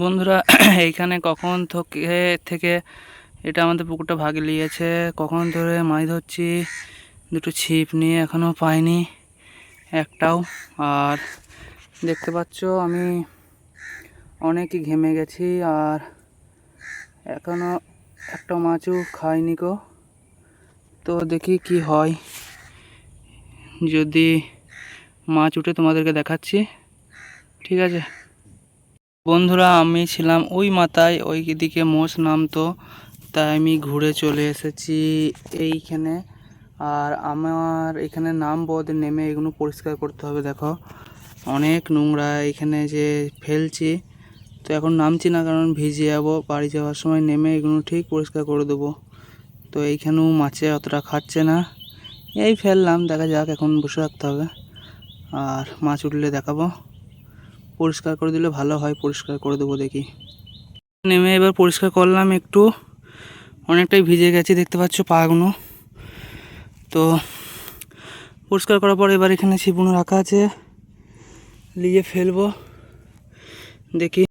বন্ধুরা, এইখানে কখন থেকে থেকে এটা আমাদের পুকুরটা ভাগে নিয়েছে কখন ধরে মাছ ধরছি, দুটো ছিপ নিয়ে এখনও পাইনি, একটাও। আর দেখতে পাচ্ছ, আমি অনেকই ঘেমে গেছি, আর এখনও একটা মাছও খাইনি গো। তো দেখি কি হয়। যদি মাছ উঠে তোমাদেরকে দেখাচ্ছি, ঠিক আছে? বন্ধুরা, আমি ছিলাম ওই মাথায়, ওই দিকে মোষ নামতো, তাই আমি ঘুরে চলে এসেছি এইখানে। আর আমার এখানে নাম বোধ নেমে এগুলো পরিষ্কার করতে হবে, দেখো। অনেক নোংরা এখানে যে ফেলছি, তো এখন নামছি না, কারণ ভিজে যাব। বাড়ি যাওয়ার সময় নেমে এগুলো ঠিক পরিষ্কার করে দেবো। তো এইখানেও মাছে অতটা খাচ্ছে না। এই ফেললাম, দেখা যাক, এখন বসে রাখতে হবে। আর মাছ উঠলে দেখাবো। পরিষ্কার করে দিলে ভালো হয়, পরিষ্কার করে দেবো দেখি। নেমে এবার পরিষ্কার করলাম একটু, অনেকটাই ভিজে গেছে, দেখতে পাচ্ছ পাগুনো তো পরিষ্কার করার পর এবার এখানে ছিপুনো রাখা আছে, লিয়ে ফেলব, দেখি।